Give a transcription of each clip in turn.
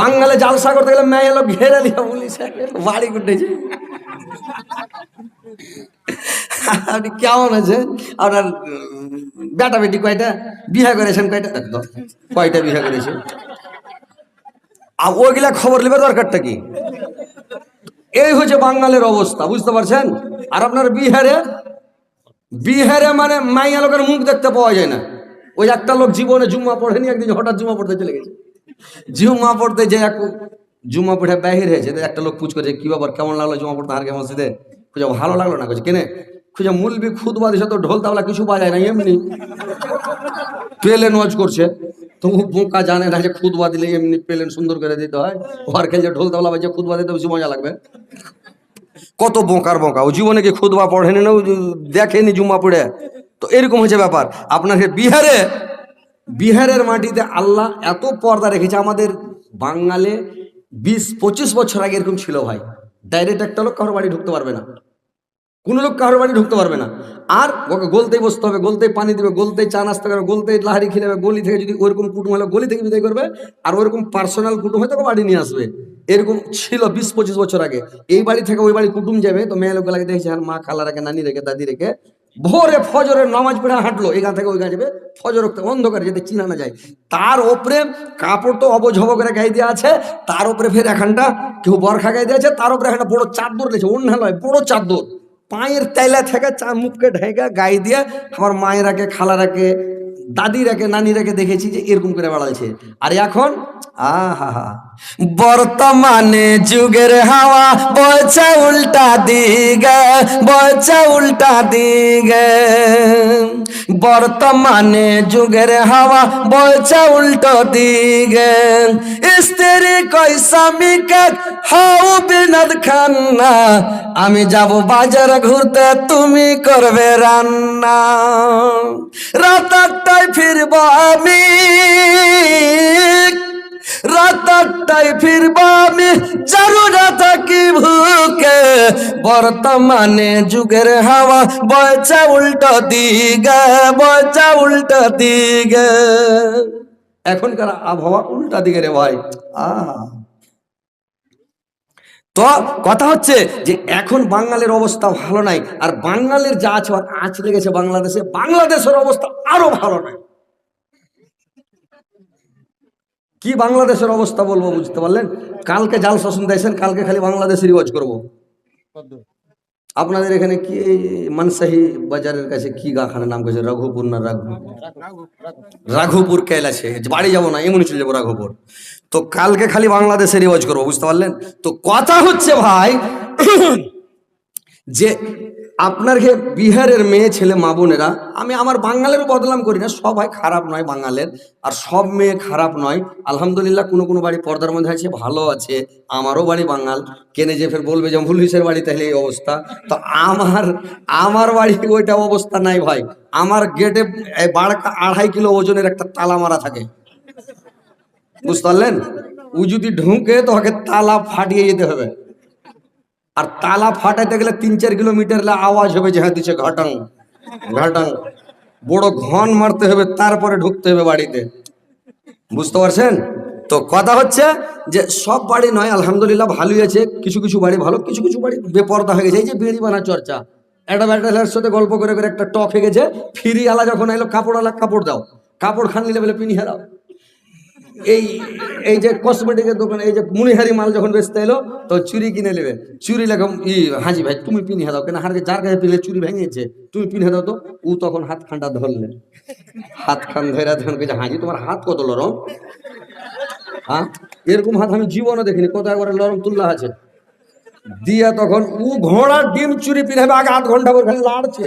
বাঙালি জালসা করতে গেলে মেয়ে লোক ঘেরে দিয়ে পুলিশ বাড়ি কুটেছে আপনি কেমন আছে? আপনার বেটা বেটি কয়টা? বিয়ে করেছেন কয়টা? কয়টা বিয়ে করেছে? আর ওইগুলা খবর নেবে দরকারটা কি? এই হচ্ছে বাঙালির অবস্থা, বুঝতে পারছেন? আর আপনার বিহারে বিহারে মানে মাইয়া লোকের মুখ দেখতে পাওয়া যায় না। ওই একটা লোক জীবনে জুম্মা পড়েনি, একদিন হঠাৎ জুম্মা পড়তে চলে গেছে। জুম্মা পড়তে যে এক জুম্মা পড়ে বাহির হয়েছে একটা লোক পুছ করছে কি ব্যাপার? কেমন লাগল জুম্মা পড়তে? আর কেমন মসজিদে খুঁজে ভালো লাগল না কিছু, কেনে? খুঁজে মুলবি খুদ বাদিস তো ঢোল তাবলা কিছু বাজায় না, এমনি। প্লেন ওয়াজ করছে। তো বোকা জানে না যে খুদবা দিলে এমনি প্লেন সুন্দর করে দিতে হয়। ওর খেলছে ঢোল তাবলা বাজে খুদবা দিতে বেশি মজা লাগবে। কত বোকার বোকা, ও জীবনে কি খুদবা পড়েনি না দেখেনি জুম্মা পড়ে? তো এরকম হচ্ছে ব্যাপার। আপনার বিহারে বিহারের মাটিতে আল্লাহ এত পর্দা রেখেছে, আমাদের বাঙালে বিশ, পঁচিশ বছর আগে এরকম ছিল ভাই। ডাইরেক্ট একটা লোক কারোর বাড়ি ঢুকতে পারবে না। কোনো লোক কারোর বাড়ি ঢুকতে পারবে না। আর ওকে গলতেই বসতে হবে, গলতেই পানি দেবে, গলতেই চা নাস্তা করবে, গলতেই লাহারি খেলে গলি থেকে যদি ওরকম কুটুম হলে, গলি থেকে বিদায় করবে, আর ওরকম পার্সোনাল কুটুম হয়তো বাড়ি নিয়ে আসবে। এরকম ছিল বিশ, পঁচিশ বছর আগে। এই বাড়ি থেকে ওই বাড়ি কুটুম যাবে, তো মেয়ে লোকে লাগে দেখেছে, আর মা খালা রেখে নানি রেখে, দাদি রেখে ভোরে ফজরের নামাজ পড়ে হাঁটলো, এখান থেকে ওইখানে যাবে, ফজর অন্ধকার যাতে চিনা না যায়। তার ওপরে কাপড় তো অবঝব করে গায়ে দেওয়া আছে, তার ওপরে ফের এখানটা কেউ বরখা গায়ে দিয়েছে, তার ওপরে একটা বড় চাদর রয়েছে অন্য নয় বড় চাদর। পায়ের তেলা থেকে চা মুখকে ঢেকে গায়ে দিয়ে আমার মায়েরাকে, খালারাকে দাদিরাকে, নানিরাকে দেখেছি যে এরকম করে বেড়াচ্ছে। আর এখন, আহা, বর্তমানে যুগের হাওয়া বইছে উল্টা দিগে বইছে উল্টা দিগে বর্তমানে যুগের হাওয়া বইছে উল্টো দিগে স্ত্রী কই স্বামীকে হাউ বিনোদ খান্না, আমি যাব বাজার ঘুরতে, তুমি করবে রান্না। রাত আটটায় ফিরব আমি? রাত আটটায় ফিরব আমি। চারু না থাকি ভুকে? বর্তমানে যুগের হাওয়া বয়চা উল্টো দিগে বয়চা উল্টো দিগে এখনকার আবহাওয়া উল্টা দিকে রে ভাই। আহ। তো কথা হচ্ছে যে এখন বাঙালির অবস্থা ভালো নাই, আর বাঙালির যা আছে আঁচ লেগেছে বাংলাদেশে, বাংলাদেশের অবস্থা আরও ভালো নাই। কি বাংলাদেশের অবস্থা বলব বুঝতে পারলেন? কালকে জাল শাসন দিয়েছেন, কালকে খালি বাংলাদেশের রিওয়াজ করব। আপনাদের এখানে কি মানসাহি বাজারের কাছে কি গাখানের নাম করেছে? রঘুপুর না রাঘু রাঘুপুর কৈলাসে। বাড়ি যাব না, এমনি চলে যাব রাঘুপুর তো কালকে খালি বাংলাদেশে রিওয়াজ করব, বুঝতে পারলেন? তো কথা হচ্ছে ভাই, যে আপনার যে বিহারের মেয়ে ছেলে মা বোনেরা, আমি আমার বাঙালেরও বদলাম করি না, সবাই খারাপ নয় বাঙালের, আর সব মেয়ে খারাপ নয়। আলহামদুলিল্লাহ, কোনো কোনো বাড়ি পর্দার মধ্যে আছে, ভালো আছে, আমারও বাড়ি বাঙাল। কেনে যে ফের বলবে যে ভুলিসের বাড়ি, তাহলে এই অবস্থা। তো আমার আমার বাড়ি ওইটা অবস্থা নাই ভাই। আমার গেটে বাড়কা আড়াই কিলো ওজনের একটা তালা মারা থাকে। বুঝতে পারলেন? ও যদি ঢুকে, তোমাকে তালা ফাটিয়ে যেতে হবে। আর তালা ফাটাইতে গেলে তিন চার কিলোমিটার আওয়াজ হবে যে হ্যাঁ দিচ্ছে ঘাটাং ঘাটাং। বড় ঘন মারতে হবে, তারপরে ঢুকতে হবে বাড়িতে। বুঝতে পারছেন? তো কথা হচ্ছে যে সব বাড়ি নয়, আলহামদুলিল্লাহ ভালোই আছে। কিছু কিছু বাড়ি ভালো, কিছু কিছু বাড়ি বেপর্দা হয়ে গেছে। এই যে বিড়ি বানা চর্চা, একটা ব্যাটালের সাথে গল্প করে করে একটা টক হয়ে গেছে ফিরি আলা যখন এলো কাপড় আলা কাপড় দাও। কাপড় খান নিলে বলে, পিনি হারাও। এই এই যে কসমেটিকের দোকান, এই যে মুনিহারি মাল যখন বেচতে এলো, তো চুরি কিনে নেবে। চুরি লাগাম ই, হাজি ভাই, তুমি পিনে দাও কেন? হার যার কাছে পিলে চুরি ভেঙেছে, তুমি পিনে দাও তো? ও তখন হাত খানটা ধরলেন হাত খান ধরে ধরে কেছে হাজি, তোমার হাত কত লরম হ্যাঁ? এরকম হাত আমি জীবনে দেখিনি। কত একবারে লরম তুল্লা আছে? দিয়া তখন ও ঘোড়ার ডিম চুরি পিনাবে আগে আধ ঘণ্টা লাড়ছে।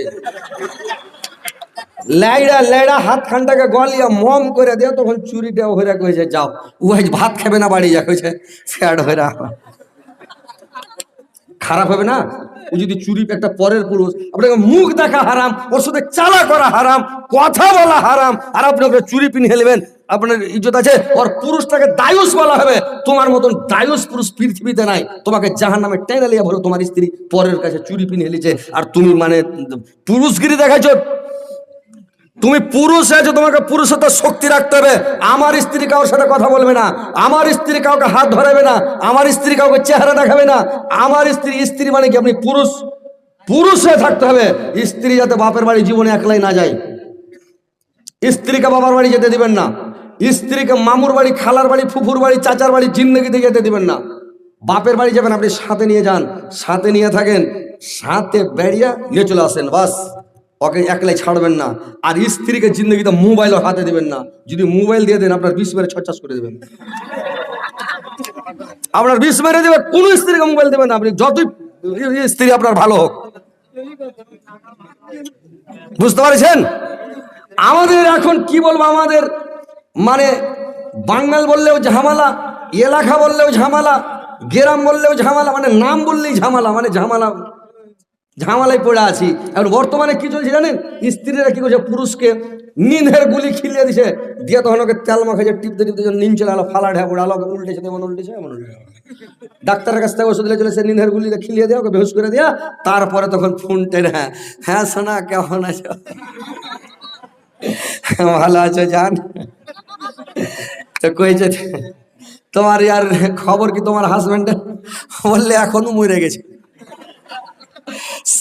লাইড়া লাইড়া, হাত খানটাকে গলিয়া মম করে দিয়ে তখন চুরিটা হইরা কইছে যাও, ও ভাত খাবে না, বাড়ি যা কইছে স্যাড হইরা খারাপ হবে না? ও যদি চুরি একটা পরের পুরুষ, আপনাকে মুখ দেখা হারাম, ওর সাথে চালা করা হারাম, কথা বলা হারাম, আর আপনি ওকে চুরি পিনে নেবেন, আপনার ইজ্জত আছে? ওর পুরুষটাকে দায়ুস বলা হবে। তোমার মতন দায়ুস পুরুষ পৃথিবীতে নাই। তোমাকে জাহান নামে টেনে লিয়া বলো, তোমার স্ত্রী পরের কাছে চুরি পিনে হেলিছে আর তুমি মানে পুরুষগিরি দেখাইছো তুমি পুরুষ আছো তোমাকে পুরুষত্ব শক্তি রাখতে হবে। আমার স্ত্রী কারোর সাথে কথা বলবে না। আমার স্ত্রী কাউকে হাত ধরাবে না। আমার স্ত্রী কাউকে চেহারা দেখাবে না। আমার স্ত্রী স্ত্রী মানে কি? আপনি পুরুষ। পুরুষ হয়ে থাকতে হবে। স্ত্রী যাতে বাপের বাড়ি জীবনে একলাই না যায়। স্ত্রীকে বাবার বাড়ি যেতে দিবেন না। স্ত্রীকে মামুর বাড়ি, খালার বাড়ি, ফুফুর বাড়ি, চাচার বাড়ি, জিন্দগিতে যেতে দিবেন না। বাপের বাড়ি যাবেন, আপনি সাথে নিয়ে যান। সাথে নিয়ে থাকেন। সাথে বেরিয়ে নিয়ে চলে আসেন, বাস। ওকে একলাই ছাড়বেন না। আর স্ত্রীকে জিন্দগিতে মোবাইল হাতে দিবেন না। যদি মোবাইল দিয়ে দেন, আপনার বিষ মেরে ছচাস করে দেবেন। আপনার বিষ মেরে দেবে, কোন স্ত্রীকে মোবাইল দেবেন না। আপনি যতই স্ত্রী আপনার ভালো হোক। বুঝতে পারছেন? আমাদের এখন কি বলব আমাদের? মানে বাঙাল বললেও ঝামেলা, এলাকা বললেও ঝামেলা, গ্রাম বললেও ঝামেলা মানে নাম বললেই ঝামেলা মানে ঝামেলা ঝামেলায় পড়ে আছি। এখন বর্তমানে কি চলছে জানেন? স্ত্রীরা কি করছে? পুরুষকে নিনের গুলি খিলিয়ে দিছে। দিয়ে তখন ওকে তেল মাখে যে টিপতে টিপতে নিন চলে আলো, ফালা ঢ্যাপ আলো, ওকে উল্টেছে তেমন উল্টেছে এমন ডাক্তারের কাছ থেকে ওষুধ চলে সে নিনের গুলি খিলিয়ে দেওয়া ওকে বেহুশ করে দেয়া। তারপরে তখন ফোন টেনে হ্যাঁ হ্যাঁ সোনা, কেমন আছো? ভালো আছো, জান। তো কইছে তোমার ইয়ার খবর কি তোমার হাজবেন্ডের বললে, এখনও মরে গেছে।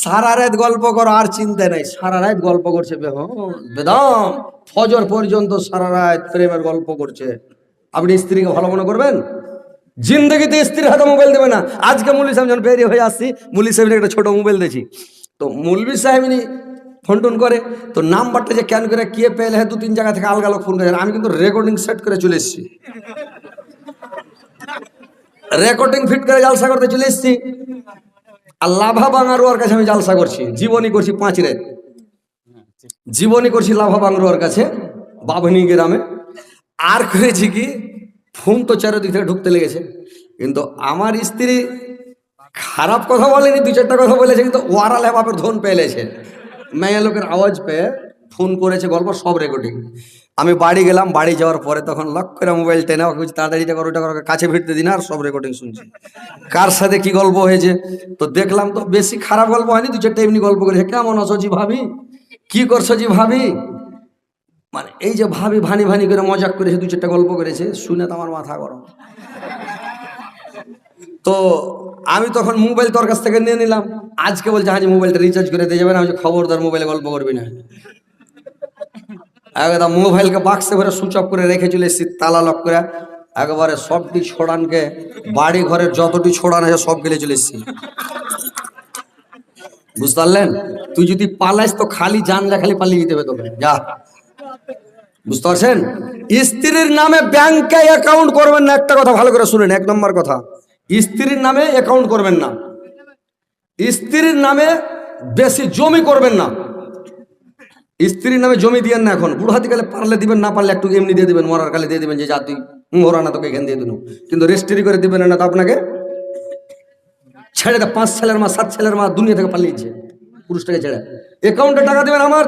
সারা রাত গল্প করো, আর চিন্তা নাই। সারা রাত গল্প করছে বেদম, ফজর পর্যন্ত সারা রাত প্রেমের গল্প করছে। আপনি স্ত্রীকে ভালো মনে করবেন? জিন্দগিতে স্ত্রীর হাতে মোবাইল দেবে না। আজকে মুলি সাহেব যখন বেরিয়ে হয়ে আসছি মুলি সাহেবের একটা ছোট মোবাইল দিয়েছি তো মুলবি সাহেবিনী ফোন টোন করে, তো নাম্বারটা যে ক্যান করে, কে পেলে দু তিন জায়গা থেকে আলগা লোক ফোন করে। আমি কিন্তু রেকর্ডিং সেট করে চলে এসেছি। রেকর্ডিং ফিট করে জালসা করতে চলে এসেছি। আর লাভা বাঙারুয়ার কাছে আমি জালসা করছি। জীবনী করছি পাঁচ রে। জীবনী করছি লাভা বাঙারুয়ার কাছে বাভনি গ্রামে। আর করেছি কি ফোন তো চারিদিক থেকে ঢুকতে লেগেছে। কিন্তু আমার স্ত্রী খারাপ কথা বলেনি, দু চারটা কথা বলেছে, কিন্তু ওয়ারালে বাপের ধন পেলেছে মেয়ে লোকের আওয়াজ পেয়ে ফোন করেছে গল্প সব রেকর্ডিং আমি বাড়ি গেলাম, বাড়ি যাওয়ার পরে তখন লক করে মোবাইল টেনে ওকে তাড়াতাড়ি করো ওটা কাছে ভিড়তে দিন আর সব রেকর্ডিং শুনছি। কার সাথে কি গল্প হয়েছে? তো দেখলাম তো বেশি খারাপ গল্প হয়নি, দু চারটা এমনি গল্প করেছে কেমন আছো জি ভাবি? কি করছ জি ভাবি? মানে এই যে ভাবি ভানি ভানি করে মজাক করেছে, দু চারটা গল্প করেছে, শুনে তো আমার মাথা গরম। তো আমি তখন মোবাইল তোর কাছ থেকে নিয়ে নিলাম। আজকে বলছে হ্যাঁ মোবাইলটা রিচার্জ করে দিয়ে যাবেন আমি খবরদার মোবাইলে গল্প করবি না। একদম মোবাইলকে বাক্সে ভরে সুইচ অফ করে রেখে চলে এসেছি তালা লক করে। একেবারে সবটি ছোড়ানকে বাড়ি ঘরের যতটি ছোড়ান আছে সব গেলে চলে এসেছি বুঝতে পারলেন? তুই যদি পালাইস তো খালি জান যা খালি পালিয়ে যেতে হবে তোকে। যা। বুঝতে পারছেন? স্ত্রীর নামে ব্যাংকে অ্যাকাউন্ট করবেন না, একটা কথা ভালো করে শুনেন, এক নম্বর কথা। স্ত্রীর নামে অ্যাকাউন্ট করবেন না। স্ত্রীর নামে বেশি জমি করবেন না। স্ত্রীর নামে জমি দিয়েন না এখন। বুড়াতি কালে পারলে দিবেন, না পারলে একটু এমনি দিয়ে দিবেন, মরার কালে দিয়ে দিবেন, যে যা তুই মরা না তোকে এখান দিয়ে দিন। কিন্তু রেজিস্ট্রি করে দিবেন না তো আপনাকে? ছেড়ে দে, পাঁচ ছেলের মা, সাত ছেলের মা দুনিয়া থেকে পালিয়েছে পুরুষটাকে ছেড়ে। অ্যাকাউন্টে টাকা দেবেন আমার?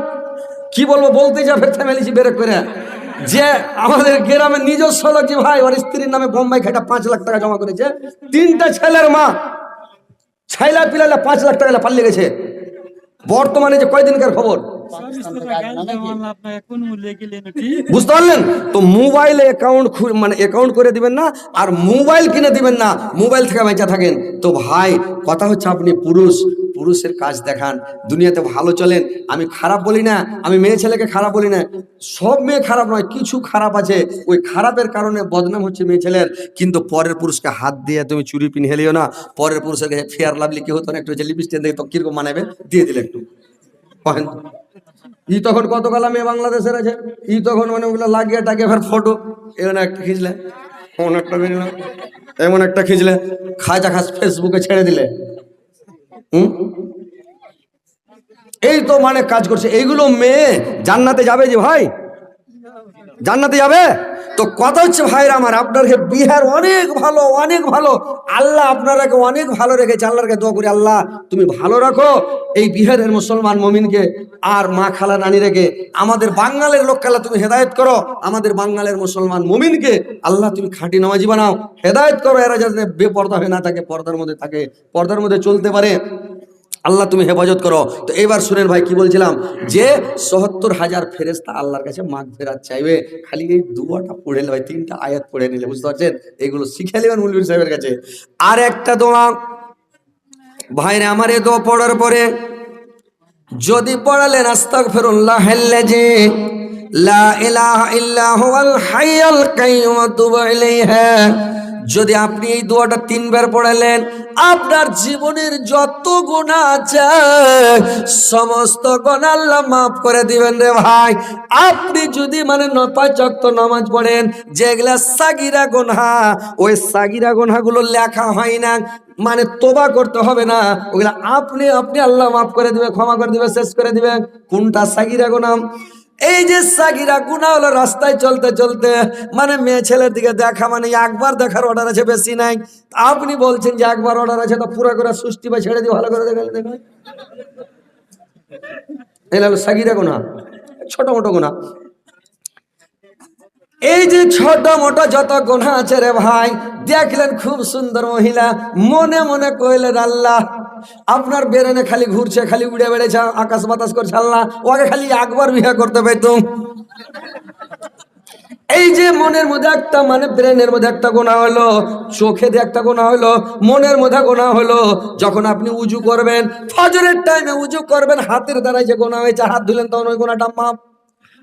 কি বলব বলতে যা ফের ফ্যামিলি বেরে করে। যে আমাদের গ্রামের নিজস্ব লোক যে ভাই, ওর স্ত্রীর নামে বোম্বাই খাটা পাঁচ লাখ টাকা জমা করেছে, তিনটা ছেলের মা, ছাইলা পিলাইলা পাঁচ লাখ টাকা পাল্লে গেছে। বর্তমানে যে কয়দিনকার খবর? বুঝতে পারলেন? তো মোবাইলে অ্যাকাউন্ট মানে অ্যাকাউন্ট করে দিবেন না আর মোবাইল কিনে দিবেন না মোবাইল থেকে বেঁচে থাকেন। তো ভাই কথা হচ্ছে আপনি পুরুষ পুরুষের কাজ দেখান দুনিয়াতে ভালো চলেন। আমি খারাপ বলি না আমি মেয়ে ছেলেকে খারাপ বলি না। সব মেয়ে খারাপ নয় কিছু খারাপ আছে। ওই খারাপের কারণে বদনাম হচ্ছে মেয়ে ছেলের। কিন্তু পরের পুরুষকে হাত দিয়ে তুমি চুরি পিন হেলিও না। পরের পুরুষের কাছে ফেয়ার লাভলি কি হতো না? একটু হচ্ছে লিপস্টিক দেখে তো কীরকম মানাবে? দিয়ে দিলে একটু। তো। ই তখন কত আমি বাংলাদেশের আছে? ই তখন মানে ওগুলো লাগিয়ে টাকে ফের ফটো এমন একটা খিঁচলে। এমন একটা বেরোলো এমন একটা খিঁচলে। খাজা খাস ফেসবুকে ছেড়ে দিলে। হুম? এই তো মানে কাজ করছে। এইগুলো মেয়ে জান্নাতে যাবে যে ভাই? জান্নাতে যাবে? তো কথা হচ্ছে, ভাইরা আমার আপনাকে বিহার অনেক ভালো অনেক ভালো। আল্লাহ আপনারাকে অনেক ভালো রেখেছে। আল্লাহকে দোয়া করি, আল্লাহ, তুমি ভালো রাখো। এই বিহারের মুসলমান মমিনকে আর মা খালা নানি রেখে আমাদের বাঙালের লোককালা তুমি হেদায়ত করো। আমাদের বাঙালের মুসলমান মমিনকে আল্লাহ তুমি খাঁটি নামাজি বানাও। হেদায়ত করো, এরা যাতে বেপর্দা হয়ে না থাকে, পর্দার মধ্যে থাকে, পর্দার মধ্যে চলতে পারে। আল্লাহ তুমি হেফাজত করো। তো এবার শুনেন ভাই, কি বলছিলাম? যে সত্তর হাজার ফেরেস্তা আল্লাহর কাছে মাঘ ফেরাত চাইবে, খালি এই দুয়াটা পড়ে ভাই তিনটা আয়াত পড়ে নিলে, বুঝতে পারছেন? এগুলো শিখে নেবেন মুলবির সাহেবের কাছে। আর একটা দোয়া, ভাইরে আমার এ দোয়া পড়ার পরে, যদি পড়ালেন, আস্তাগফিরুল্লাহ আল্লাযী লা ইলাহা ইল্লা হুয়াল হাইয়ুল কাইয়্যুম, তুবু ইলাইহি। যদি আপনি এই দোয়াটা তিনবার পড়ালেন, আপনার জীবনের যত গুনাহ আছে, সমস্ত গুনাহ আল্লাহ মাফ করে দিবেন রে ভাই। আপনি যদি মানে নপাচক্ত নামাজ পড়েন যেগুলা সাগিরা গুনাহ, ওই সাগিরা গুনাহগুলো লেখা হয় না মানে তোবা করতে হবে না, ওগুলা আপনি আপনি আল্লাহ মাফ করে দিবে ক্ষমা করে দিবে শেষ করে দিবে কোনটা সাগিরা গুনাহ? এই যে সাগিরা গুনা হলো রাস্তায় চলতে চলতে মানে মেয়ে ছেলের দিকে দেখা মানে একবার দেখার অর্ডার আছে বেশি নাই। আপনি বলছেন যে একবার অর্ডার আছে, তো পুরো করে সুষ্টি বা ছেড়ে দিয়ে ভালো করে দেখে দেখে এগুলো হলো সাগিরা গুনা ছোট মোটো গুনাহ এই যে ছোট মোটা যত গোনা আছে রে ভাই, দেখলেন খুব সুন্দর মহিলা। মনে মনে কইলেন, আল্লাহ, আপনার বেরেনে খালি ঘুরছে, খালি উড়ে বেড়েছে আকাশ বাতাস করছে, আল্লাহ ওকে খালি একবার বিয়ে করতে পাইতুম এই যে মনের মধ্যে একটা মানে ব্রেনের মধ্যে একটা গোনা হলো, চোখে একটা গোনা হলো, মনের মধ্যে গোনা হলো, যখন আপনি উজু করবেন, ফজরের টাইমে উজু করবেন, হাতের দ্বারাই যে গোনা হয়েছে, হাত ধুলেন, তখন ওই গোনাটা মাপ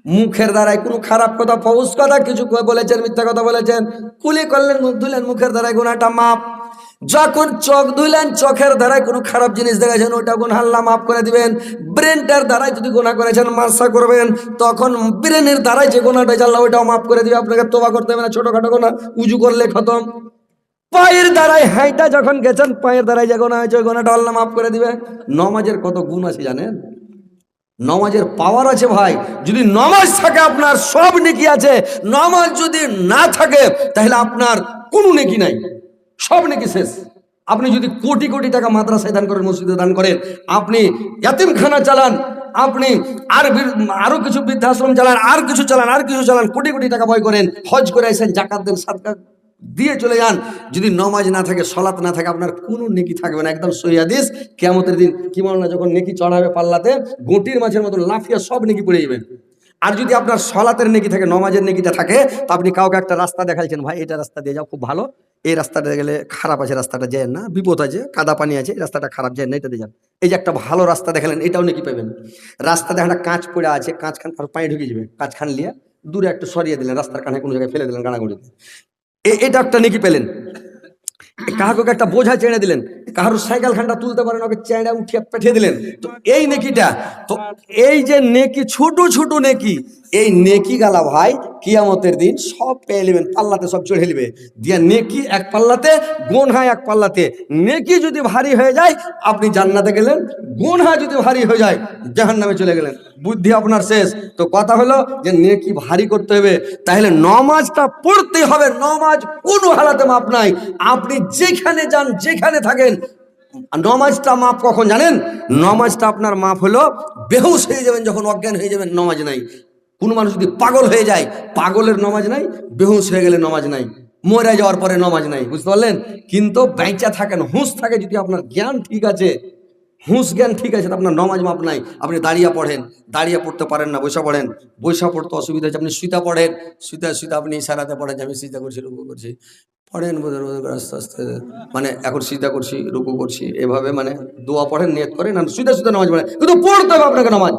মুখের দ্বারাই কোনো খারাপ কথা ফৌস কথা, কিছু বলেছেন, মিথ্যা কথা বলেছেন, কুলি করলেন, মুখ ধুলেন, মুখের দ্বারাই গোনাটা মাপ যখন চোখ ধুলেন, চোখের দ্বারাই কোনো খারাপ জিনিস দেখেছেন ওটা গুণ হাল্লা মাফ করে দিবেন। ব্রেনটার দ্বারাই যদি গোনা করেছেন মাসা করবেন, তখন ব্রেনের দ্বারাই যে গোনাটা আল্লাহ ওটাও মাফ করে দিবে। আপনাকে তোবা করতে হবে না, ছোটখাটো গোনা উজু করলে খতম। পায়ের দ্বারাই হাইটা যখন গেছেন, পায়ের দ্বারাই যে গোনা হয়েছে, ওই গোনাটা আল্লাহ মাফ করে দিবে। নমাজের কত গুণ আছে জানেন? নমাজের পাওয়ার আছে ভাই। যদি নমাজ থাকে, আপনার সব নেকি আছে। নমাজ যদি না থাকে, তাহলে আপনার কোনো নেকি নাই। সব নেকি শেষ। আপনি যদি কোটি কোটি টাকা মাদ্রাসায় দান করেন, মসজিদে দান করেন, আপনি ইয়াতিমখানা চালান, আপনি আর আরও কিছু বৃদ্ধাশ্রম চালান, আর কিছু চালান, আর কিছু চালান, কোটি কোটি টাকা বয় করেন, হজ করে আসেন জাকাত দেন, সাদকা দিয়ে চলে যান। যদি নমাজ না থাকে, সলাত না থাকে, আপনার কোনো নেকি থাকবে না। একদম সহিদিস কেমতের দিন কি না যখন নেকি চড়াবে পাল্লাতে গুটির মাছের মতো লাফিয়া সব নেকি পড়ে যাবেন। আর যদি আপনার সলাতের নেকি থাকে, নমাজের নেকিটা থাকে, তা আপনি কাউকে একটা রাস্তা দেখাইছেন, ভাই, এটা রাস্তা দিয়ে যাও, খুব ভালো। এই রাস্তাটা গেলে খারাপ আছে, রাস্তাটা যায় না। বিপদ আছে, কাদা পানি আছে, এই রাস্তাটা খারাপ যায় না, এটা দিয়ে যান। এই যে একটা ভালো রাস্তা দেখালেন, এটাও নাকি পাবেন। রাস্তা দেখা কাঁচ পড়ে আছে, কাঁচখান, আর পানি ঢুকে যাবে। কাঁচখান লিয়ে দূরে একটু সরিয়ে দিলেন, রাস্তার কানে কোনো জায়গায় ফেলে দিলেন গাড়াগুড়িতে এটা একটা নেকি পেলেন? কাহাকে একটা বোঝা চেড়ে দিলেন? কাহার সাইকেল খানটা তুলতে পারেন, ওকে চেড়ে উঠিয়ে পেঠিয়ে দিলেন? তো এই নেকিটা, তো এই যে নেকি, ছোট ছোট নেকি এই নেকি গালা ভাই কিয়ামতের দিন সব পেয়ে নেবেন, পাল্লাতে সব চড়ে নেবে। দিয়া নেকি এক পাল্লাতে, গোনহা এক পাল্লাতে। নেকি যদি ভারী হয়ে যায়, আপনি জান্নাতে গেলেন, গোনহা যদি ভারী হয়ে যায় জাহান নামে চলে গেলেন। বুদ্ধি আপনার শেষ। তো কথা হলো যে নেকি ভারী করতে হবে, তাহলে নমাজটা পড়তে হবে। নমাজ কোনো হালাতে মাপ নাই। আপনি যেখানে যান, যেখানে থাকেন। নমাজটা মাপ কখন জানেন? নমাজটা আপনার মাপ হলো বেহুশ হয়ে যাবেন, যখন অজ্ঞান হয়ে যাবেন, নমাজ নাই। কোনো মানুষ যদি পাগল হয়ে যায়, পাগলের নমাজ নাই, বেহুশ হয়ে গেলে নমাজ নাই, মরে যাওয়ার পরে নমাজ নাই, বুঝতে পারলেন? কিন্তু বেঁচা থাকেন, হুঁশ থাকে যদি আপনার জ্ঞান ঠিক আছে, হুঁশ জ্ঞান ঠিক আছে আপনার নমাজ মাপ নাই, আপনি দাঁড়িয়ে পড়েন, দাঁড়িয়ে পড়তে পারেন না বৈশা পড়েন বৈশা পড়তে অসুবিধা হচ্ছে, আপনি সুতা পড়েন সুতা সুতা আপনি ইশারাতে পড়েন আমি সিজা করছি, রুকু করছি, পড়েন বোধহয় বোধহয় করে আস্তে আস্তে মানে এখন সিজা করছি, রুকু করছি, এভাবে মানে দোয়া পড়েন, নিয়ত করেন, আর সুতা সুতা নামাজ পড়েন, কিন্তু পড়তে হবে আপনাকে নামাজ।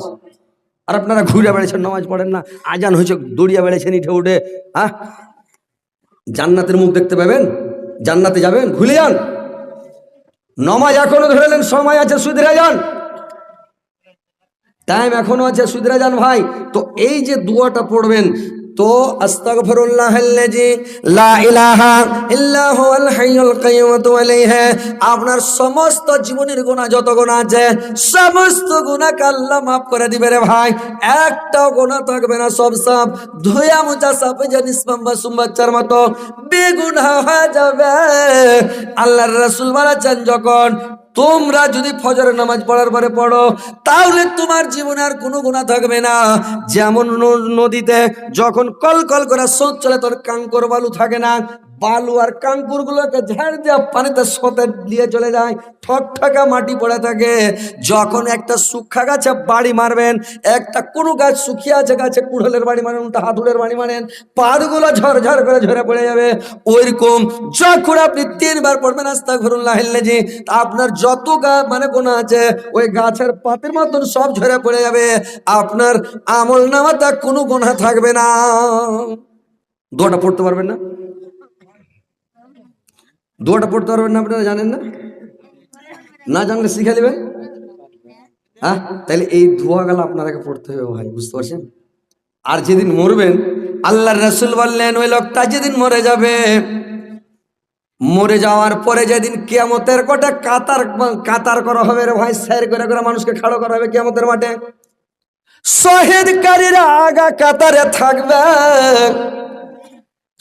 আর আপনারা ঘুরে বেড়েছেন নামাজ পড়েন না, আজান হয়েছে, দড়িয়া বেড়েছেন ইঠে উঠে হ্যাঁ? জান্নাতের মুখ দেখতে পাবেন, জান্নাতে যাবেন ভুলে যান। নমাজ এখনও ধরেলেন সময় আছে সুদরা যান। টাইম এখনও আছে সুদরা যান ভাই। তো এই যে দুয়াটা পড়বেন তো আপনার সমস্ত জীবনের গুনাহ যত গুনাহ আছে, সমস্ত গুনাহকে আল্লাহ maaf করে দিবে রে ভাই। একটাও গুনাহ থাকবে না, সব সব ধুয়া মুছা সাপে জানিস বাম্বা সুম্বাচ্চার মতো বেগুনাহ হয়ে যাবে। আল্লাহর রাসূল বলেছেন যখন তোমরা যদি ফজরের নামাজ পড়ার পরে পড়ো, তাহলে তোমার জীবনে আর কোনো গুণা থাকবে না। যেমন নদীতে যখন কল কল করা স্রোত চলে, তোর কাঙ্কর বালু থাকে না বালু আর কাঙ্কুর গুলোকে ঝাড় দেওয়া পানিতে সতে নিয়ে চলে যায়। ঠক ঠকা মাটি পড়ে থাকে। যখন একটা শুক্ষা গাছে বাড়ি মারবেন, একটা কোনো গাছ শুকিয়ে আছে গাছে কুড়লের বাড়ি মারেন, উল্টা হাতুড়ের বাড়ি মারেন, পাড়গুলো ঝরঝর করে ঝরে পড়ে যাবে। ওইরকম যখন আপনি তিনবার পড়বেন আস্তা ঘুরুন লাহিল্লেজি আপনার যত গা মানে গোনা আছে, ওই গাছের পাতের মতন সব ঝরে পড়ে যাবে। আপনার আমল নামাতা কোনো গোনা থাকবে না। দোয়াটা পড়তে পারবেন না? দোয়াটা পড়তে পারবেন না আপনারা, জানেন না? না জানলে শিখে নেবেন হ্যাঁ? তাহলে এই ধোয়াগুলো আপনারাকে পড়তে হবে ভাই, বুঝতে পারছেন? আর যেদিন মরবেন, আল্লাহর রসুল বললেন, ওই লোকটা যেদিন মরে যাবে, মরে যাওয়ার পরে যেদিন কিয়ামতের কোটে কাতার কাতার করা হবে রে ভাই, স্যার করে করে মানুষকে খাড়ো করা হবে কিয়ামতের মাঠে। শহীদকারীরা আগা কাতারে থাকবে।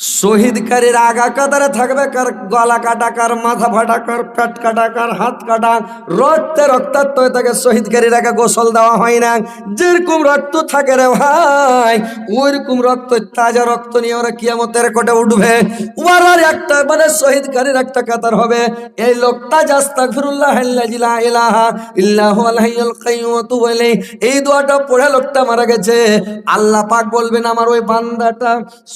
শহীদকারীর আগা কাতারে থাকবে কার গলা কাটা, কার মাথা ফাটা, কার পেট কাটা, কার হাত কাটা। রক্তে রক্তাক্ত হয়ে থাকে শহীদকারীর আগে গোসল দেওয়া হয় না। যেরকম রক্ত থাকে রে ভাই, ওইরকম রক্ত, তাজা রক্ত নিয়ে ওরা কিয়ামতের কোটে উঠবে। ওরার একটা মানে শহীদকারীর একটা কাতার হবে। এই লোকটা জাস্তাগফিরুল্লাহ আল্লাযী লা ইলাহা ইল্লাহু আল হাইয়ুল তুবু ইলাইহি। এই দোয়াটা পড়ে লোকটা মারা গেছে। আল্লাহ পাক বলবেন, আমার ওই বান্দাটা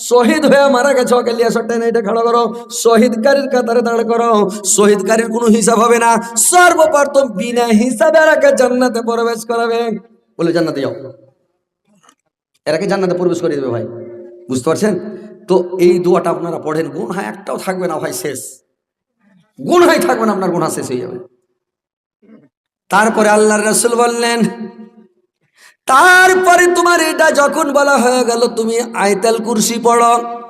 শহীদ হয়ে মারা গেছে ওকে লিয়ে সট্টাই না এটা খাড়া করো। শহীদকারীর কাতারে দাঁড় করো। শহীদকারীর কোনো হিসাব হবে না। সর্বপ্রথম বিনা হিসাবে এরাকে জান্নাতে প্রবেশ করাবে। বলে জান্নাতে যাও। এরাকে জান্নাতে প্রবেশ দেবে ভাই। বুঝতে পারছেন? তো এই দোয়াটা আপনারা পড়েন। একটাও থাকবে না ভাই, শেষ। থাকবে না, আপনার শেষ হয়ে যাবে। তারপরে আল্লাহর রসুল বললেন, তারপরে তোমার এটা যখন বলা হয়ে গেল, তুমি আয়তাল কুরসি পড়ো।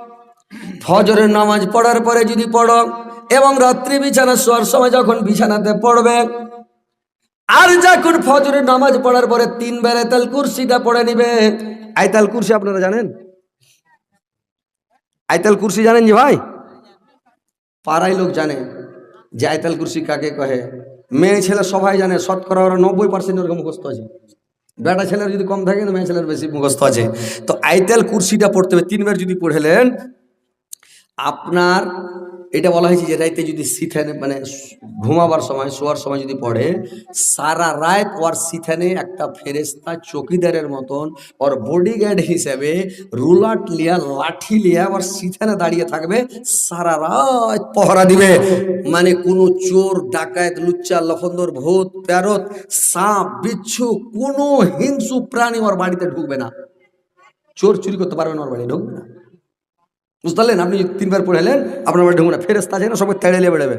ফজরের নামাজ পড়ার পরে যদি পড়ো এবং রাত্রি বিছানা শোয়ার সময় যখন বিছানাতে পড়বে, আর যখন ফজরের নামাজ পড়ার পরে তিনবার আয়তাল কুরসিটা পড়ে নিবে। আইতাল কুরসি আপনারা জানেন? আইতাল কুরসি জানেন যে ভাই? পাড়ায় লোক জানে যে আইতাল কুরসি কাকে কহে। মেয়ে ছেলে সবাই জানে শতকরা ওরা নব্বই পার্সেন্ট ওরকম মুখস্থ আছে। বেটা ছেলের যদি কম থাকে মেয়ে ছেলের বেশি মুখস্থ আছে। তো আইতাল কুরসিটা পড়তে হবে। তিনবার যদি পড়েলেন আপনার এটা বলা হয়েছে যে রাইতে যদি সিথানে মানে ঘুমাবার সময়, শোয়ার সময় যদি পড়ে, সারা রাত ওর সিথানে একটা ফেরেস্তা চকিদারের মতন ওর বডিগার্ড হিসেবে রুলাট লিয়া, লাঠি লিয়া ওর সিথানে দাঁড়িয়ে থাকবে, সারা রাত পহরা দিবে। মানে কোনো চোর ডাকায়ত লুচ্চা, লফন্দর, ভূত, প্যারত, সাপ, বিচ্ছু, কোনো হিংসু প্রাণী ওর বাড়িতে ঢুকবে না। চোর চুরি করতে পারবে না, ওর বাড়ি ঢুকবে না। বুঝতে পারলেন? আপনি তিনবার পড়ালেন আপনার বাড়ি ঢুকবে না ফেরেস্তা আছে না, সবাই তেড়ে বেড়াবে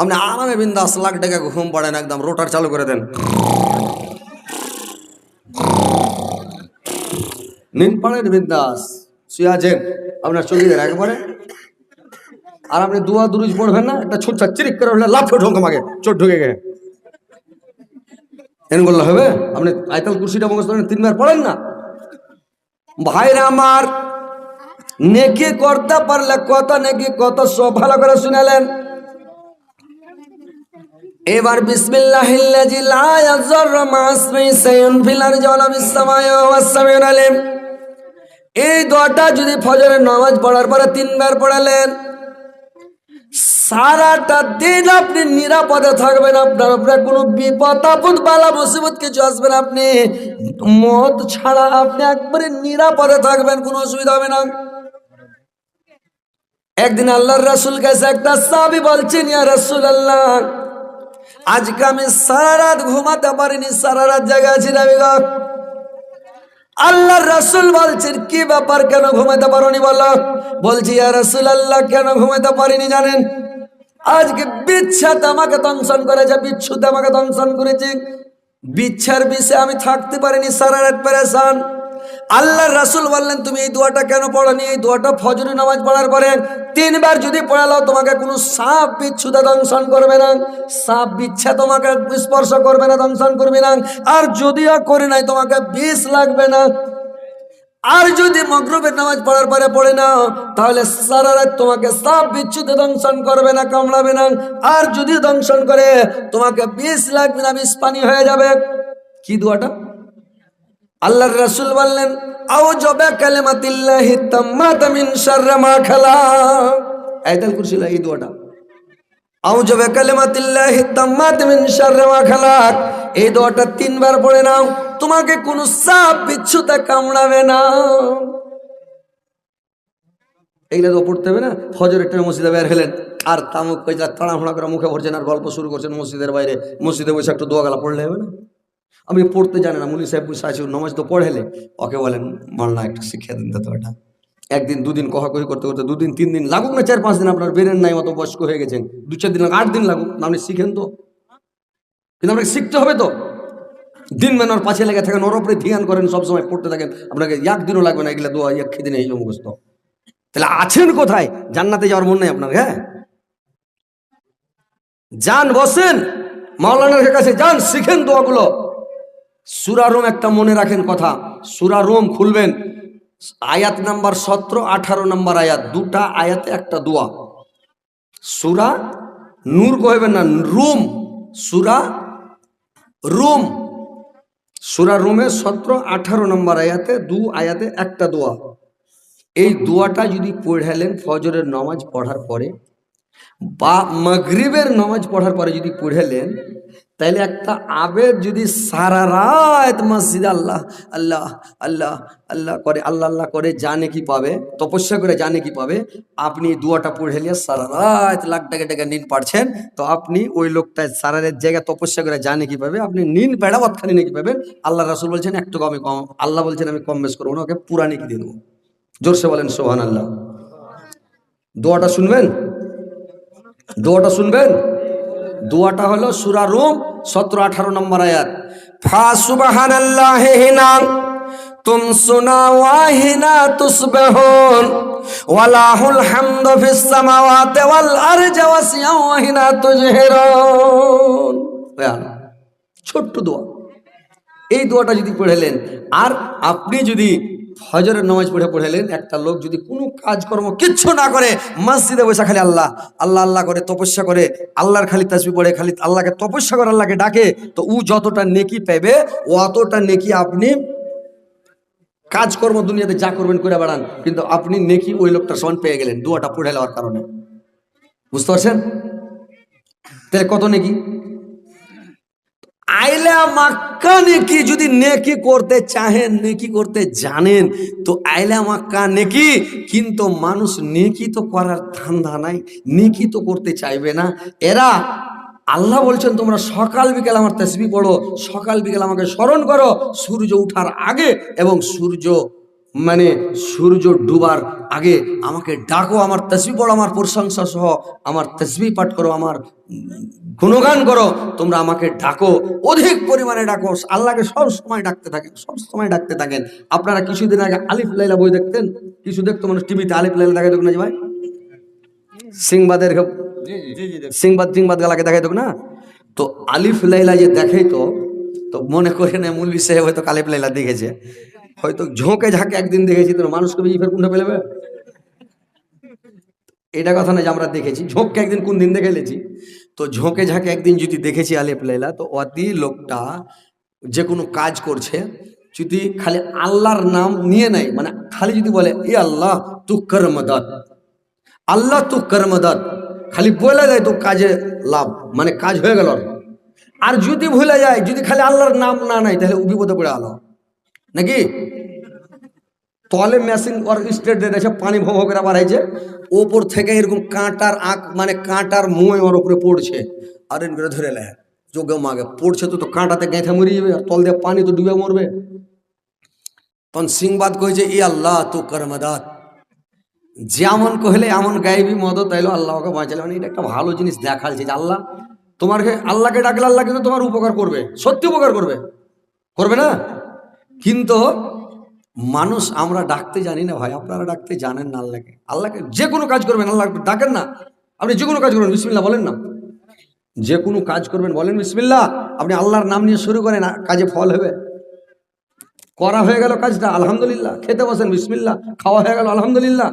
আপনি আরামে বিন্দাস লাখ টাকা ঘুম পড়েন একদম রোটার চালু করে দেন। নিন পড়েন বিন্দাস, শুয়ে আপনার দেন একবারে আর আপনি দুয়া দুরুজ পড়বেন না, একটা ছোট চিরিক করে উঠলে লাফে ঢোক আমাকে চোট ঢুকে গে এরকম করলে হবে? আপনি আয়তাল কুর্সিটা মুখস্থ তিনবার পড়েন না। ভাইরা আমার নেকি করতে পারলে কত নেকি, কত সব ভালো করে শুনালেন। এবার বিসমিল্লাহিল্লাজি লা ইয়াযুররু মাসমি সাইয়ুন ফিল আরজি ওয়ালা ফিস সামাই ওয়াস সামিউল আলিম। এই দোয়াটা যদি ফজরের নামাজ পড়ার পরে তিনবার পড়ালেন, সারাটা দিন আপনি নিরাপদে থাকবেন, আপনার উপরে কোনো বিপদ, আপদ, বালা, মুসিবত কিছু আসবেন আপনি মদ ছাড়া আপনি একবারে নিরাপদে থাকবেন, কোনো অসুবিধা হবে না। একদিন আল্লাহর রাসুল কাছে একটা সাবি বলছেন ইয়া রাসুল আল্লাহ আজকে আমি সারা রাত ঘুমাতে পারিনি, সারা রাত জায়গা আছি গো। আল্লাহর রাসুল বলছেন কি ব্যাপার, কেন ঘুমাতে পারোনি বলো? বলছি, ইয়া রাসুল আল্লাহ কেন ঘুমাতে পারিনি জানেন? আজকে বিচ্ছাত আমাকে দংশন করেছে বিচ্ছুত আমাকে দংশন করেছে। বিচ্ছার বিষে আমি থাকতে পারিনি, সারা রাত পেরেশান। আল্লাহর রাসুল বললেন, তুমি এই দোয়াটা কেন পড়নি? এই দোয়াটা ফজরি নামাজ পড়ার পরে তিনবার যদি পড়ালো তোমাকে কোনো সাপ বিচ্ছুতে দংশন করবে না। সাপ বিচ্ছা তোমাকে স্পর্শ করবে না, দংশন করবে না। আর যদিও করে নাই, তোমাকে বিষ লাগবে না। আর যদি মগরবের নামাজ পড়ার পরে পড়ে না তাহলে সারা রাত তোমাকে সাপ বিচ্ছুতে দংশন করবে না, কামড়াবে না। আর যদি দংশন করে, তোমাকে বিষ লাগবে না, বিষ পানি হয়ে যাবে। কি দোয়াটা? আল্লাহর রাসূল বললেন আউযবা কালিমাতিল্লাহি তাম্মাত মিন শাররি মা খালা। আয়াতুল কুরসি এই দোয়াটা। আউযবা কালিমাতিল্লাহি তাম্মাত মিন শাররি মা খালাক এই দোয়াটা তিনবার পড়ে নাও। তোমাকে কোনো সাপ, বিচ্ছুতে কামড়াবে না। এইগুলো তো পড়তে হবে না? ফজরের টাইমে মসজিদে বের হলেন, আর তামুক কইলা তাড়াহুড়া করে মুখে ভরছেন, আর গল্প শুরু করছেন মসজিদের বাইরে। মসজিদে বসে একটু দোয়া গালা পড়লে হবে না? আমি পড়তে জানি না। মুলি সাহেব আছে নমাজ তো পড়েলে ওকে বলেন মাল্লা একটু শিক্ষা দিন তো এটা একদিন, দুদিন কহা কহি করতে করতে, দুদিন তিন দিন লাগুক না চার পাঁচ দিন আপনার বেরেন নাই মতো বয়স্ক হয়ে গেছেন। দু চার দিন আট দিন লাগুক, না আপনি শিখেন তো। কিন্তু আপনাকে শিখতে হবে তো। দিন মেন পাশে লেগে থাকেন, ওর উপরে ধ্যান করেন সবসময় পড়তে থাকেন। আপনাকে এক দিনও লাগবে না, এগুলো দোয়া, এক খেদিন এই মুখস্থ। তাহলে আছেন কোথায়? জান্নাতে যাওয়ার মন নেই আপনার হ্যাঁ? যান, বসেন। মাওলানার কাছে যান, শিখেন দোয়াগুলো। সুরা রোম একটা মনে রাখেন কথা। সুরারোম খুলবেন, আয়াত নাম্বার সতেরো, আঠারো নাম্বার আয়াত, দুটা আয়াতে একটা দোয়া। সুরা নূর কহবেন না, রুম, সুরা রুম। সুরা রুমে সতেরো, আঠারো নম্বর আয়াতে, দু আয়াতে একটা দোয়া। এই দোয়াটা যদি পড়ালেন ফজরের নামাজ পড়ার পরে, বা মগরিবের নামাজ পড়ার পরে যদি পড়ালেন তাইলে একটা আবেগ যদি সারা রাত মসজিদ আল্লাহ আল্লাহ আল্লাহ আল্লাহ করে, আল্লাহ আল্লাহ করে, জানে কি পাবে, তপস্যা করে জানে কি পাবে, আপনি দুয়াটা পড়ে সারা রাত লাখ টাকা টাকা নিন পারছেন তো আপনি ওই লোকটা সারা রাত জায়গায় তপস্যা করে জানে কি পাবে, আপনি নিন বেড়াবাদ খালি নাকি পাবেন? আল্লাহ রাসুল বলছেন, একটু আমি কম, আল্লাহ বলছেন, আমি কম বেশ করব না ওকে পুরা নাকি দিয়ে দেবো। জোরসে বলেন সোহান আল্লাহ দোয়াটা শুনবেন? দোয়াটা শুনবেন? দোয়াটা হলো সুরা রুম সতেরো আঠারো নম্বর আয়াত, ফা সুবাহান আল্লাহ হিনা, তুম সুনা ওয়াহিনা তুসবেহন, ওয়ালাহুল হামদ ফিস সামাওয়াতি ওয়াল আরজি ওয়াসিয়া ওয়াহিনা তুজহিরুন। ছোট্ট দোয়া। এই দোয়াটা যদি পড়েলেন আর আপনি যদি ফজরের নামাজ পড়ে পড়েলেন, একটা লোক যদি কোনো কাজকর্ম কিচ্ছু না করে, মসজিদে বসে খালি আল্লাহ আল্লাহ আল্লাহ করে, তপস্যা করে, আল্লাহর খালি তাসবি পড়ে, খালি আল্লাহকে তপস্যা করে, আল্লাহকে ডাকে, তো ও যতটা নেকি পাবে অতটা নেকি আপনি কাজকর্ম দুনিয়াতে যা করবেন করে বেড়ান। কিন্তু আপনি নেকি ওই লোকটার সমান পেয়ে গেলেন, দুয়াটা পড়ে নেওয়ার কারণে। বুঝতে পারছেন? তাহলে কত নেকি? আইলা মাক্কা নেকি যদি নেকি করতে চাহেন, নেকি করতে জানেন, তো আইলা মাক্কা নেকি কিন্তু মানুষ নেকি তো করার ধান্দা নাই, নেকি তো করতে চাইবে না। এরা, আল্লাহ বলছেন, তোমরা সকাল বিকেল আমার তেসবি পড়ো, সকাল বিকেল আমাকে স্মরণ করো, সূর্য উঠার আগে এবং সূর্য মানে সূর্য ডুবার আগে আমাকে ডাকো আমার তসবি পড়ো আমার প্রশংসা সহ আমার তসবি পাঠ করো আমার গুণগান করো তোমরা আমাকে ডাকো অধিক পরিমাণে ডাকো আল্লাহকে সব সময় ডাকতে থাকেন সব সময় ডাকতে থাকেন। আপনারা কিছুদিন আগে আলিফ লাইলা বই দেখতেন? কিছু দেখতো মানুষ টিভিতে আলিফ লাইলা দেখাই দেখুন না যে ভাই সিংবাদের সিংবাদ টিংবাদ গালাকে দেখাই দেখুন না তো আলিফ লাইলা যে দেখাই তো তো মনে করে না মুলবি সাহেব হয়তো আলিফ লাইলা দেখেছে। হয়তো ঝোঁকে ঝাঁকে একদিন দেখেছি তো মানুষকে বেশি ফের কোনটা পেলেবে এটা কথা না যে আমরা দেখেছি, ঝোঁককে একদিন কোন দিন দেখে এলেছি? তো ঝোঁকে ঝাঁকে একদিন যদি দেখেছি আলেপ লাইলা, তো অতি লোকটা যে কোনো কাজ করছে, যদি খালি আল্লাহর নাম নিয়ে নেয় মানে খালি যদি বলে এ আল্লাহ, তু কর মদত আল্লাহ, তু কর মদত খালি বলে দেয়, তো কাজে লাভ। মানে কাজ হয়ে গেল আর। যদি ভুলে যায়, যদি খালি আল্লাহর নাম না নাই তাহলে বিপদে পড়ে আলো নাকি? তলে মেশিন ওর স্টেট দিয়ে পানি ভো করে বাড়াইছে। ওপর থেকে এরকম কাঁটার আঁক মানে কাঁটার মুয়ে ওর উপরে পড়ছে। আর এরকম করে ধরে লে যোগ্য মাগে। পড়ছে তো তো কাঁটাতে গেঁথে মরে যাবে, আর তল দিয়ে পানি তো ডুবে মরবে। তখন সিংবাদ কইছে, ই আল্লাহ, তো কর মদত যেমন কহলে এমন গাইবি মদত, তাইলো আল্লাহকে বাঁচালে। মানে এটা একটা ভালো জিনিস দেখালছে যে আল্লাহ তোমাকে আল্লাহকে ডাকলে আল্লাহ কিন্তু তোমার উপকার করবে, সত্যি উপকার করবে। করবে না? কিন্তু মানুষ আমরা ডাকতে জানি না ভাই, আপনারা ডাকতে জানেন না আল্লাহকে। আল্লাহকে যে কোনো কাজ করবেন, আল্লাহ ডাকেন না। আপনি যে কোনো কাজ করবেন, বিসমিল্লাহ বলেন না। যে কোনো কাজ করবেন, বলেন বিসমিল্লাহ। আপনি আল্লাহর নাম নিয়ে শুরু করেন কাজে ফল হবে। করা হয়ে গেল কাজটা, আলহামদুলিল্লাহ। খেতে বসেন, বিসমিল্লাহ। খাওয়া হয়ে গেল, আলহামদুলিল্লাহ।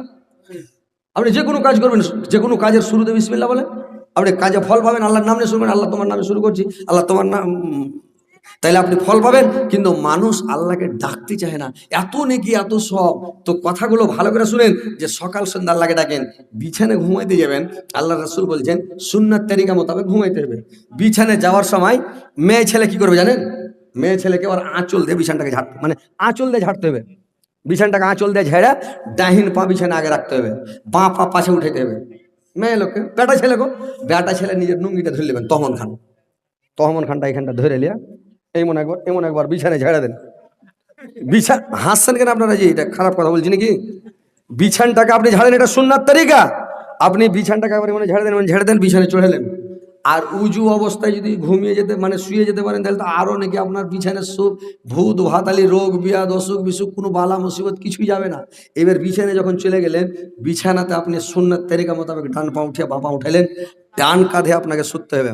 আপনি যে কোনো কাজ করবেন, যে কোনো কাজের শুরুতে বিসমিল্লাহ বলেন। আপনি কাজে ফল পাবেন, আল্লাহর নাম নিয়ে শুরু করেন, আল্লাহ তোমার নামে শুরু করছি। আল্লাহ তোমার নাম তাইলে আপনি ফল পাবেন, কিন্তু মানুষ আল্লাহকে ডাকতে চায় না। এত নাকি, এত সব তো কথাগুলো ভালো করে শুনেন, যে সকাল সন্ধ্যা আল্লাহকে ডাকেন, বিছানে ঘুমাইতে যাবেন, আল্লাহ রাসুল বলছেন, সুন্নাত তারিকা মোতাবেক ঘুমাইতে হবে। বিছানে যাওয়ার সময় মেয়ে ছেলে কি করবে জানেন? মেয়ে ছেলেকে ওর আঁচল দিয়ে বিছানটাকে ঝাড়তে মানে আঁচল দিয়ে ঝাড়তে হবে। বিছানটাকে আঁচল দিয়ে ঝেড়া ডাহিন পা বিছানা আগে রাখতে হবে। বাঁ পা পাশে উঠাইতে হবে। মেয়ে লোককে, বেটা ছেলেকে বেটা ছেলে নিজের নুঙ্গিটা ধরে নেবেন, তহমন খান। তহমন খানটা এখানটা ধরে লিয়া এমন একবার এমন একবার বিছানায় ঝেড়ে দেন। বিছান হাসছেন কেন আপনারা যে এটা খারাপ কথা বলছি নাকি? বিছানটাকে আপনি ঝাড়েন, এটা সুন্নার তরিকা। আপনি বিছানটাকে একবার মানে ঝেড়ে দেন মানে ঝেড়ে দেন বিছানে চড়েলেন আর উজু অবস্থায় যদি ঘুমিয়ে যেতে মানে শুয়ে যেতে পারেন, তাহলে তো আরও নাকি আপনার বিছানের সুখ, ভূত, ভাতালি, রোগ, বিয়াদ, অসুখ, বিসুখ, কোনো বালা, মুসিবত কিছুই যাবে না। এবার বিছানে যখন চলে গেলেন, বিছানাতে আপনি সুন্নার তরিকা মোতাবেক ডান পা উঠিয়ে বাঁ পা উঠাইলেন ডান কাঁধে আপনাকে শুতে হবে।